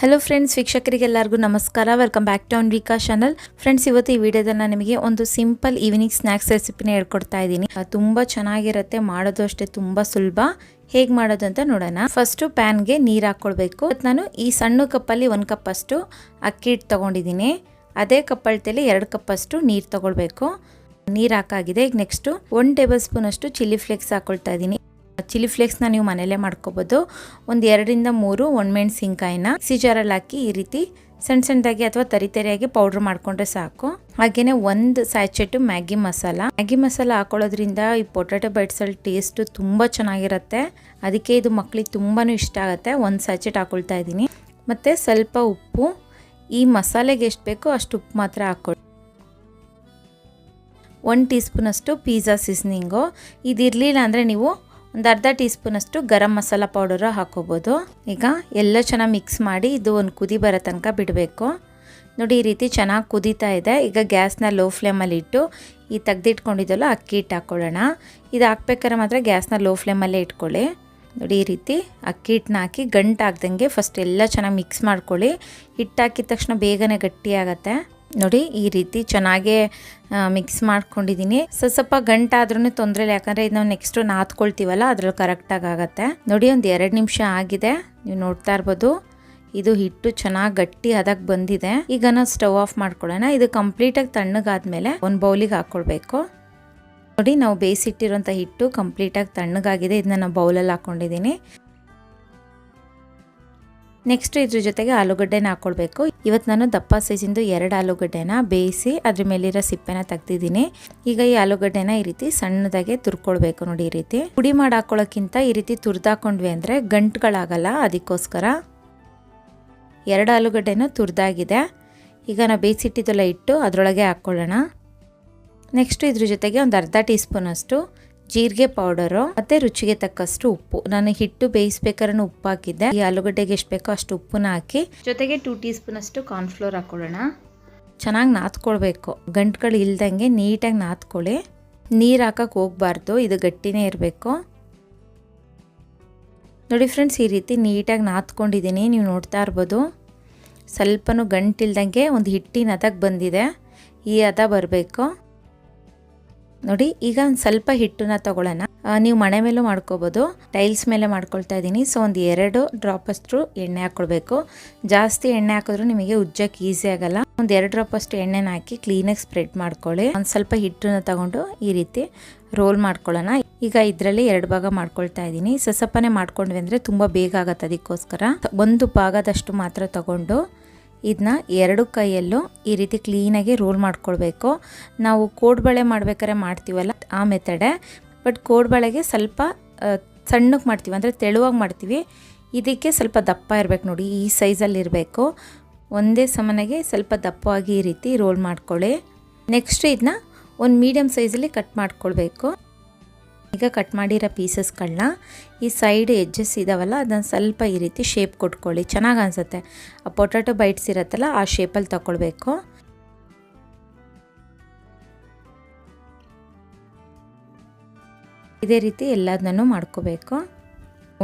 Hello friends ವೀಕ್ಷಕರಿಗೆಲ್ಲರಿಗೂ ನಮಸ್ಕಾರ. Welcome back to Anvika channel friends ಇವತ್ತು ಈ ವಿಡಿಯೋದಲ್ಲಿ ನಾನು ನಿಮಗೆ ಒಂದು ಸಿಂಪಲ್ ಈವ್ನಿಂಗ್ ಸ್ನ್ಯಾಕ್ಸ್ ರೆಸಿಪಿನ ಹೇಳ್ಕೊಡ್ತಾ ಇದ್ದೀನಿ. ತುಂಬ ಚೆನ್ನಾಗಿರುತ್ತೆ, ಮಾಡೋದು ಅಷ್ಟೇ ತುಂಬ ಸುಲಭ. ಹೇಗೆ ಮಾಡೋದು ಅಂತ ನೋಡೋಣ. ಫಸ್ಟು ಪ್ಯಾನ್ಗೆ ನೀರು ಹಾಕ್ಕೊಳ್ಬೇಕು ನಾನು ಈ ಸಣ್ಣ ಕಪ್ಪಲ್ಲಿ ಒಂದು ಕಪ್ಪಷ್ಟು ಅಕ್ಕಿ ಹಿಟ್ಟು ತೊಗೊಂಡಿದ್ದೀನಿ. ಅದೇ ಕಪ್ಪಳ್ತೇಲಿ ಎರಡು ಕಪ್ಪಷ್ಟು ನೀರು ತೊಗೊಳ್ಬೇಕು. ನೀರು ಹಾಕಾಗಿದೆ. ಈಗ ನೆಕ್ಸ್ಟು ಒನ್ ಟೇಬಲ್ ಸ್ಪೂನ್ ಅಷ್ಟು ಚಿಲ್ಲಿ ಫ್ಲೇಕ್ಸ್ ಹಾಕೊಳ್ತಾ ಇದ್ದೀನಿ. ಚಿಲ್ಲಿ ಫ್ಲೇಕ್ಸ್ನ ನೀವು ಮನೇಲೇ ಮಾಡ್ಕೋಬೋದು. ಒಂದು ಎರಡರಿಂದ ಮೂರು ಒಣಮೆಣಸಿನ್ಕಾಯಿನ ಮಿಕ್ಸಿ ಜಾರಲ್ಲಿ ಹಾಕಿ ಈ ರೀತಿ ಸಣ್ಣ ಸಣ್ಣದಾಗಿ ಅಥವಾ ತರಿ ತರಿಯಾಗಿ ಪೌಡ್ರ್ ಮಾಡ್ಕೊಂಡ್ರೆ ಸಾಕು. ಹಾಗೇನೆ ಒಂದು sachet Maggi masala. Maggi masala ಹಾಕೊಳ್ಳೋದ್ರಿಂದ ಈ ಪೊಟ್ಯಾಟೊ ಬೈಟ್ಸಲ್ಲಿ ಟೇಸ್ಟು ತುಂಬ ಚೆನ್ನಾಗಿರುತ್ತೆ. ಅದಕ್ಕೆ ಇದು ಮಕ್ಕಳಿಗೆ ತುಂಬಾ ಇಷ್ಟ ಆಗುತ್ತೆ. ಒಂದು ಸ್ಯಾಚೆಟ್ ಹಾಕೊಳ್ತಾ ಇದ್ದೀನಿ. ಮತ್ತು ಸ್ವಲ್ಪ ಉಪ್ಪು. ಈ ಮಸಾಲೆಗೆ ಎಷ್ಟು ಬೇಕೋ ಅಷ್ಟು ಉಪ್ಪು ಮಾತ್ರ ಹಾಕೊಳ್ಳಿ ಒನ್ ಟೀ ಸ್ಪೂನಷ್ಟು ಪಿಜ್ಜಾ ಸೀಸ್ನಿಂಗು. ಇದಿರಲಿಲ್ಲ ಅಂದರೆ ನೀವು ಒಂದು ಅರ್ಧ ಟೀ ಸ್ಪೂನಷ್ಟು ಗರಂ ಮಸಾಲ ಪೌಡರು ಹಾಕೋಬೋದು. ಈಗ ಎಲ್ಲ ಚೆನ್ನಾಗಿ ಮಿಕ್ಸ್ ಮಾಡಿ ಇದು ಒಂದು ಕುದಿ ಬರೋ ತನಕ ಬಿಡಬೇಕು. ನೋಡಿ, ಈ ರೀತಿ ಚೆನ್ನಾಗಿ ಕುದೀತಾ ಇದೆ. ಈಗ ಗ್ಯಾಸ್ನ ಲೋ ಫ್ಲೇಮಲ್ಲಿ ಇಟ್ಟು ಈ ತೆಗ್ದಿಟ್ಕೊಂಡಿದ್ದಲ್ಲ ಅಕ್ಕಿ ಹಿಟ್ಟು ಹಾಕ್ಕೊಳ್ಳೋಣ ಇದು ಹಾಕ್ಬೇಕಾದ್ರೆ ಮಾತ್ರ ಗ್ಯಾಸ್ನ ಲೋ ಫ್ಲೇಮಲ್ಲೇ ಇಟ್ಕೊಳ್ಳಿ. ನೋಡಿ, ಈ ರೀತಿ ಅಕ್ಕಿ ಹಿಟ್ಟನ್ನ ಹಾಕಿ ಗಂಟು ಹಾಕ್ದಂಗೆ ಫಸ್ಟ್ ಎಲ್ಲ ಚೆನ್ನಾಗಿ ಮಿಕ್ಸ್ ಮಾಡ್ಕೊಳ್ಳಿ. ಹಿಟ್ಟು ಹಾಕಿದ ತಕ್ಷಣ ಬೇಗನೆ ಗಟ್ಟಿ ನೋಡಿ, ಈ ರೀತಿ ಚೆನ್ನಾಗೇ ಮಿಕ್ಸ್ ಮಾಡ್ಕೊಂಡಿದ್ದೀನಿ ಸ್ವಲ್ಪ ಗಂಟಾದ್ರೂ ತೊಂದರೆ ಇಲ್ಲ ಯಾಕಂದರೆ ಇದು ನಾವು ನೆಕ್ಸ್ಟು ನಾದ್ಕೊಳ್ತೀವಲ್ಲ ಅದ್ರಲ್ಲಿ ಕರೆಕ್ಟಾಗಿ ಆಗುತ್ತೆ. ನೋಡಿ, ಒಂದು ಎರಡು ನಿಮಿಷ ಆಗಿದೆ. ನೀವು ನೋಡ್ತಾ ಇರ್ಬೋದು. ಇದು ಹಿಟ್ಟು ಚೆನ್ನಾಗಿ ಗಟ್ಟಿ ಅದಕ್ಕೆ ಬಂದಿದೆ. ಈಗ ನಾವು ಸ್ಟವ್ ಆಫ್ ಮಾಡ್ಕೊಳ್ಳೋಣ. ಇದು ಕಂಪ್ಲೀಟಾಗಿ ತಣ್ಣಗಾದ್ಮೇಲೆ ಒಂದು ಬೌಲಿಗೆ ಹಾಕ್ಕೊಳ್ಬೇಕು ನೋಡಿ, ನಾವು ಬೇಯಿಸಿಟ್ಟಿರೋಂಥ ಹಿಟ್ಟು ಕಂಪ್ಲೀಟಾಗಿ ತಣ್ಣಗಾಗಿದೆ. ಇದನ್ನ ನಾನು ಬೌಲಲ್ಲಿ ಹಾಕ್ಕೊಂಡಿದ್ದೀನಿ ನೆಕ್ಸ್ಟ್ ಇದ್ರ ಜೊತೆಗೆ ಆಲೂಗಡ್ಡೆನ ಹಾಕ್ಕೊಳ್ಬೇಕು ಇವತ್ತು ನಾನು ದಪ್ಪ ಸೈಜಿಂದು ಎರಡು ಆಲೂಗಡ್ಡೆನ ಬೇಯಿಸಿ ಅದ್ರ ಮೇಲಿರೋ ಸಿಪ್ಪೆನ ತೆಗ್ದಿದ್ದೀನಿ. ಈಗ ಈ ಆಲೂಗಡ್ಡೆನ ಈ ರೀತಿ ಸಣ್ಣದಾಗೆ ತುರ್ಕೊಳ್ಬೇಕು ನೋಡಿ ಈ ರೀತಿ. ಪುಡಿ ಮಾಡಿ ಹಾಕೊಳ್ಳೋಕ್ಕಿಂತ ಈ ರೀತಿ ತುರ್ದಾಕೊಂಡ್ವಿ ಅಂದರೆ ಗಂಟುಗಳಾಗಲ್ಲ, ಅದಕ್ಕೋಸ್ಕರ. ಎರಡು ಆಲೂಗಡ್ಡೆನ ತುರ್ದಾಗಿದೆ. ಈಗ ನಾವು ಬೇಯಿಸಿಟ್ಟಿದ್ದೆಲ್ಲ ಇಟ್ಟು ಅದರೊಳಗೆ ಹಾಕ್ಕೊಳ್ಳೋಣ ನೆಕ್ಸ್ಟ್ ಇದ್ರ ಜೊತೆಗೆ ಒಂದು ಅರ್ಧ ಟೀ ಸ್ಪೂನ್ ಅಷ್ಟು ಜೀರಿಗೆ ಪೌಡರು ಮತ್ತೆ ರುಚಿಗೆ ತಕ್ಕಷ್ಟು ಉಪ್ಪು. ನಾನು ಹಿಟ್ಟು ಬೇಯಿಸ್ಬೇಕಾದ್ರೆ ಉಪ್ಪು ಹಾಕಿದ್ದೆ. ಈ ಆಲೂಗಡ್ಡೆಗೆ ಎಷ್ಟು ಬೇಕೋ ಅಷ್ಟು ಉಪ್ಪನ್ನ ಹಾಕಿ. ಜೊತೆಗೆ ಟೂ ಟೀ ಸ್ಪೂನ್ ಅಷ್ಟು ಕಾರ್ನ್ಫ್ಲೋರ್ ಹಾಕೊಳ್ಳೋಣ. ಚೆನ್ನಾಗಿ ನಾತ್ಕೊಳ್ಬೇಕು. ಗಂಟುಗಳು ಇಲ್ದಂಗೆ ನೀಟಾಗಿ ನಾದ್ಕೊಳ್ಳಿ ನೀರು ಹಾಕಕ್ಕೆ ಹೋಗಬಾರ್ದು. ಇದು ಗಟ್ಟಿನೇ ಇರಬೇಕು. ನೋಡಿ ಫ್ರೆಂಡ್ಸ್ ಈ ರೀತಿ ನೀಟಾಗಿ ನಾತ್ಕೊಂಡಿದ್ದೀನಿ. ನೀವು ನೋಡ್ತಾ ಇರ್ಬೋದು. ಸ್ವಲ್ಪನೂ ಗಂಟಿಲ್ದಂಗೆ ಒಂದು ಹಿಟ್ಟಿನ ಹದಕ್ಕೆ ಬಂದಿದೆ. ಈ ಹದ ಬರಬೇಕು. ನೋಡಿ, ಈಗ ಒಂದು ಸ್ವಲ್ಪ ಹಿಟ್ಟನ್ನ ತಗೊಳ್ಳೋಣ. ನೀವು ಮಣೆ ಮೇಲೂ ಮಾಡ್ಕೋಬೋದು. ಟೈಲ್ಸ್ ಮೇಲೆ ಮಾಡ್ಕೊಳ್ತಾ ಇದ್ದೀನಿ. ಸೊ, ಒಂದು ಎರಡು ಡ್ರಾಪ್ ಅಷ್ಟು ಎಣ್ಣೆ ಹಾಕ್ಕೊಳ್ಬೇಕು ಜಾಸ್ತಿ ಎಣ್ಣೆ ಹಾಕಿದ್ರು ನಿಮಗೆ ಉಜ್ಜಕ್ಕೆ ಈಸಿ ಆಗಲ್ಲ. ಒಂದು ಎರಡು ಡ್ರಾಪ್ ಅಷ್ಟು ಎಣ್ಣೆನ ಹಾಕಿ ಕ್ಲೀನಾಗಿ ಸ್ಪ್ರೆಡ್ ಮಾಡ್ಕೊಳ್ಳಿ. ಒಂದು ಸ್ವಲ್ಪ ಹಿಟ್ಟನ್ನ ತಗೊಂಡು ಈ ರೀತಿ ರೋಲ್ ಮಾಡ್ಕೊಳ್ಳೋಣ. ಈಗ ಇದರಲ್ಲಿ ಎರಡು ಭಾಗ ಮಾಡ್ಕೊಳ್ತಾ ಇದ್ದೀನಿ. ಸಸಪ್ಪನೆ ಮಾಡ್ಕೊಂಡ್ವಿ ಅಂದರೆ ತುಂಬ ಬೇಗ ಆಗತ್ತೆ ಅದಕ್ಕೋಸ್ಕರ. ಒಂದು ಭಾಗದಷ್ಟು ಮಾತ್ರ ತಗೊಂಡು ಇದನ್ನ ಎರಡು ಕೈಯಲ್ಲೂ ಈ ರೀತಿ ಕ್ಲೀನಾಗಿ ರೋಲ್ ಮಾಡ್ಕೊಳ್ಬೇಕು. ನಾವು ಕೋಡ್ಬಳೆ ಮಾಡ್ಬೇಕಾದ್ರೆ ಮಾಡ್ತೀವಲ್ಲ ಆ ಮೆಥಡೆ ಬಟ್ ಕೋಡ್ಬಳೆಗೆ ಸ್ವಲ್ಪ ಸಣ್ಣಕ್ಕೆ ಮಾಡ್ತೀವಿ, ಅಂದರೆ ತೆಳುವಾಗಿ ಮಾಡ್ತೀವಿ. ಇದಕ್ಕೆ ಸ್ವಲ್ಪ ದಪ್ಪ ಇರಬೇಕು ನೋಡಿ, ಈ ಸೈಜಲ್ಲಿ ಇರಬೇಕು. ಒಂದೇ ಸಮನೆಗೆ ಸ್ವಲ್ಪ ದಪ್ಪವಾಗಿ ಈ ರೀತಿ ರೋಲ್ ಮಾಡ್ಕೊಳ್ಳಿ. ನೆಕ್ಸ್ಟ್ ಇದನ್ನ ಒಂದು ಮೀಡಿಯಮ್ ಸೈಜಲ್ಲಿ ಕಟ್ ಮಾಡ್ಕೊಳ್ಬೇಕು. ಈಗ ಕಟ್ ಮಾಡಿರೋ ಪೀಸಸ್ಗಳನ್ನ ಈ ಸೈಡ್ ಎಜ್ಜಸ್ ಇದಾವಲ್ಲ, ಅದನ್ನು ಸ್ವಲ್ಪ ಈ ರೀತಿ ಶೇಪ್ ಕೊಟ್ಕೊಳ್ಳಿ. ಚೆನ್ನಾಗಿ ಅನಿಸುತ್ತೆ. ಆ ಪೊಟ್ಯಾಟೊ ಬೈಟ್ಸ್ ಇರುತ್ತಲ್ಲ, ಆ ಶೇಪಲ್ಲಿ ತಗೊಳ್ಬೇಕು ಇದೇ ರೀತಿ ಎಲ್ಲದನ್ನು ಮಾಡ್ಕೋಬೇಕು.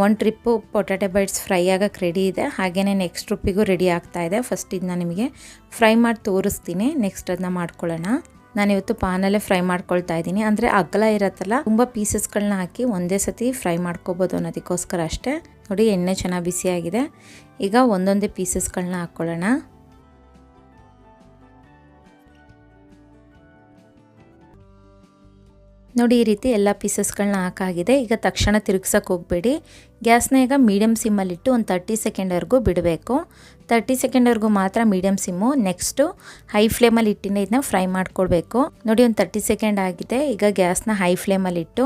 ಒಂದು ಟ್ರಿಪ್ಪು ಪೊಟ್ಯಾಟೊ ಬೈಟ್ಸ್ ಫ್ರೈ ಆಗೋಕ್ಕೆ ರೆಡಿ ಇದೆ. ಹಾಗೆಯೇ ನೆಕ್ಸ್ಟ್ ಟ್ರಿಪ್ಪಿಗೂ ರೆಡಿ ಆಗ್ತಾ ಇದೆ. ಫಸ್ಟ್ ಇದನ್ನ ನಿಮಗೆ ಫ್ರೈ ಮಾಡಿ ತೋರಿಸ್ತೀನಿ. ನೆಕ್ಸ್ಟ್ ಅದನ್ನ ಮಾಡ್ಕೊಳ್ಳೋಣ. ನಾನಿವತ್ತು ಪಾನಲ್ಲೇ ಫ್ರೈ ಮಾಡ್ಕೊಳ್ತಾ ಇದ್ದೀನಿ. ಅಂದರೆ ಅಗಲ ಇರತ್ತಲ್ಲ, ತುಂಬ ಪೀಸಸ್ಗಳನ್ನ ಹಾಕಿ ಒಂದೇ ಸತಿ ಫ್ರೈ ಮಾಡ್ಕೋಬೋದು ಅನ್ನೋದಕ್ಕೋಸ್ಕರ ಅಷ್ಟೇ. ನೋಡಿ, ಎಣ್ಣೆ ಚೆನ್ನಾಗಿ ಬಿಸಿಯಾಗಿದೆ. ಈಗ ಒಂದೊಂದೇ ಪೀಸಸ್ಗಳನ್ನ ಹಾಕ್ಕೊಳ್ಳೋಣ. ನೋಡಿ, ಈ ರೀತಿ ಎಲ್ಲ ಪೀಸಸ್ಗಳನ್ನ ಹಾಕಾಗಿದೆ. ಈಗ ತಕ್ಷಣ ತಿರುಗ್ಸೋಕೆ ಹೋಗಬೇಡಿ. ಗ್ಯಾಸ್ನ ಈಗ ಮೀಡಿಯಮ್ ಸಿಮ್ಮಲ್ಲಿಟ್ಟು ಒಂದು ತರ್ಟಿ ಸೆಕೆಂಡ್ವರೆಗೂ ಬಿಡಬೇಕು. ತರ್ಟಿ ಸೆಕೆಂಡ್ವರೆಗೂ ಮಾತ್ರ ಮೀಡಿಯಮ್ ಸಿಮ್ಮು ನೆಕ್ಸ್ಟು ಹೈ ಫ್ಲೇಮಲ್ಲಿ ಇಟ್ಟಿನ ಇದನ್ನ ಫ್ರೈ ಮಾಡ್ಕೊಳ್ಬೇಕು ನೋಡಿ ಒಂದು ತರ್ಟಿ ಸೆಕೆಂಡ್ ಆಗಿದೆ, ಈಗ ಗ್ಯಾಸ್ನ ಹೈ ಫ್ಲೇಮಲ್ಲಿ ಇಟ್ಟು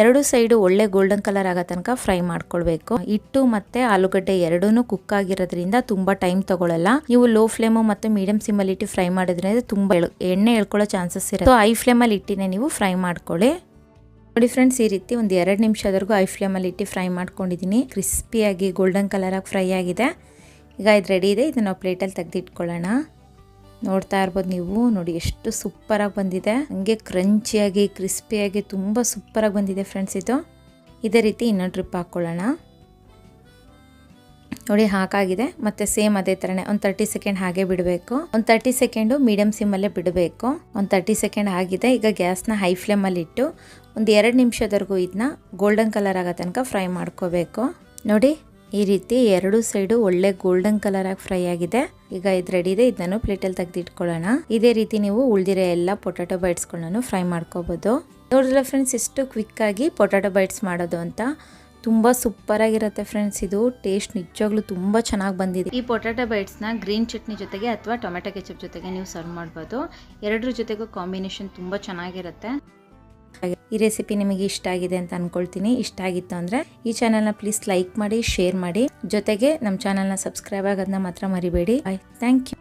ಎರಡು ಸೈಡು ಒಳ್ಳೆ ಗೋಲ್ಡನ್ ಕಲರ್ ಆಗೋ ತನಕ ಫ್ರೈ ಮಾಡ್ಕೊಳ್ಬೇಕು. ಇಟ್ಟು ಮತ್ತು ಆಲೂಗಡ್ಡೆ ಎರಡೂ ಕುಕ್ ಆಗಿರೋದ್ರಿಂದ ತುಂಬ ಟೈಮ್ ತಗೊಳ್ಳಲ್ಲ ನೀವು ಲೋ ಫ್ಲೇಮು ಮತ್ತು ಮೀಡಿಯಮ್ ಸಿಮ್ಮಲ್ಲಿ ಇಟ್ಟು ಫ್ರೈ ಮಾಡೋದ್ರಿಂದ ತುಂಬ ಎಣ್ಣೆ ಎಳ್ಕೊಳ್ಳೋ ಚಾನ್ಸಸ್ ಇರುತ್ತೆ. ಹೈ ಫ್ಲೇಮಲ್ಲಿ ಇಟ್ಟಿನೇ ನೀವು ಫ್ರೈ ಮಾಡ್ಕೊಳ್ಳಿ. ನೋಡಿ ಫ್ರೆಂಡ್ಸ್ ಈ ರೀತಿ ಒಂದು ಎರಡು ನಿಮಿಷದವರೆಗೂ ಐ ಫ್ಲೇಮಲ್ಲಿ ಇಟ್ಟು ಫ್ರೈ ಮಾಡ್ಕೊಂಡಿದ್ದೀನಿ ಕ್ರಿಸ್ಪಿಯಾಗಿ ಗೋಲ್ಡನ್ ಕಲರಾಗಿ ಫ್ರೈ ಆಗಿದೆ. ಈಗ ಇದು ರೆಡಿ ಇದೆ, ಇದನ್ನು ನಾವು ಪ್ಲೇಟಲ್ಲಿ ತೆಗೆದಿಟ್ಕೊಳ್ಳೋಣ. ನೋಡ್ತಾ ಇರ್ಬೋದು ನೀವು, ನೋಡಿ ಎಷ್ಟು ಸೂಪರಾಗಿ ಬಂದಿದೆ. ಹಂಗೆ ಕ್ರಂಚಿಯಾಗಿ ಕ್ರಿಸ್ಪಿಯಾಗಿ ತುಂಬ ಸೂಪರಾಗಿ ಬಂದಿದೆ ಫ್ರೆಂಡ್ಸ್ ಇದು. ಇದೇ ರೀತಿ ಇನ್ನೊಂದು ಟ್ರಿಪ್ ಹಾಕ್ಕೊಳ್ಳೋಣ. ನೋಡಿ ಹಾಕಾಗಿದೆ, ಮತ್ತೆ ಸೇಮ್ ಅದೇ ಥರನೇ ಒಂದು ತರ್ಟಿ ಸೆಕೆಂಡ್ ಹಾಗೆ ಬಿಡಬೇಕು. ಒಂದು ತರ್ಟಿ ಸೆಕೆಂಡು ಮೀಡಿಯಮ್ ಸಿಮ್ಮಲ್ಲೇ ಬಿಡಬೇಕು. ಒಂದು ತರ್ಟಿ ಸೆಕೆಂಡ್ ಆಗಿದೆ, ಈಗ ಗ್ಯಾಸ್ನ ಹೈ ಫ್ಲೇಮಲ್ಲಿ ಇಟ್ಟು, ಒಂದು ಎರಡು ನಿಮಿಷದವರೆಗೂ ಇದನ್ನ ಗೋಲ್ಡನ್ ಕಲರ್ ಆಗೋ ತನಕ ಫ್ರೈ ಮಾಡ್ಕೋಬೇಕು. ನೋಡಿ ಈ ರೀತಿ ಎರಡು ಸೈಡು ಒಳ್ಳೆ ಗೋಲ್ಡನ್ ಕಲರ್ ಆಗಿ ಫ್ರೈ ಆಗಿದೆ. ಈಗ ಇದು ರೆಡಿ ಇದೆ ಇದನ್ನು ಪ್ಲೇಟಲ್ಲಿ ತೆಗೆದಿಟ್ಕೊಳ್ಳೋಣ. ಇದೇ ರೀತಿ ನೀವು ಉಳಿದಿರೋ ಎಲ್ಲ ಪೊಟ್ಯಾಟೊ ಬೈಟ್ಸ್ಗಳನ್ನು ಫ್ರೈ ಮಾಡ್ಕೋಬೋದು. ನೋಡಿದ್ರೆ ಫ್ರೆಂಡ್ಸ್ ಎಷ್ಟು ಕ್ವಿಕ್ಕಾಗಿ ಪೊಟ್ಯಾಟೊ ಬೈಟ್ಸ್ ಮಾಡೋದು ಅಂತ ತುಂಬ ಸೂಪರಾಗಿರುತ್ತೆ ಫ್ರೆಂಡ್ಸ್ ಇದು ಟೇಸ್ಟ್ ನಿಜವಾಗ್ಲೂ ತುಂಬ ಚೆನ್ನಾಗಿ ಬಂದಿದೆ. ಈ ಪೊಟ್ಯಾಟೊ ಬೈಟ್ಸ್ನ ಗ್ರೀನ್ ಚಟ್ನಿ ಜೊತೆಗೆ ಅಥವಾ ಟೊಮೆಟೊ ಕೆಚಪ್ ಜೊತೆಗೆ ನೀವು ಸರ್ವ್ ಮಾಡ್ಬೋದು. ಎರಡರ ಜೊತೆಗೂ ಕಾಂಬಿನೇಷನ್ ತುಂಬ ಚೆನ್ನಾಗಿರುತ್ತೆ. ಈ ರೆಸಿಪಿ ನಿಮಗೆ ಇಷ್ಟ ಆಗಿದೆ ಅಂತ ಅನ್ಕೊಳ್ತೀನಿ. ಇಷ್ಟ ಆಗಿತ್ತು ಅಂದ್ರೆ ಈ ಚಾನಲ್ನ ಪ್ಲೀಸ್ ಲೈಕ್ ಮಾಡಿ ಶೇರ್ ಮಾಡಿ. ಜೊತೆಗೆ ನಮ್ಮ ಚಾನಲ್ನ ಸಬ್ಸ್ಕ್ರೈಬ್ ಆಗೋದನ್ನ ಮಾತ್ರ ಮರಿಬೇಡಿ. I thank you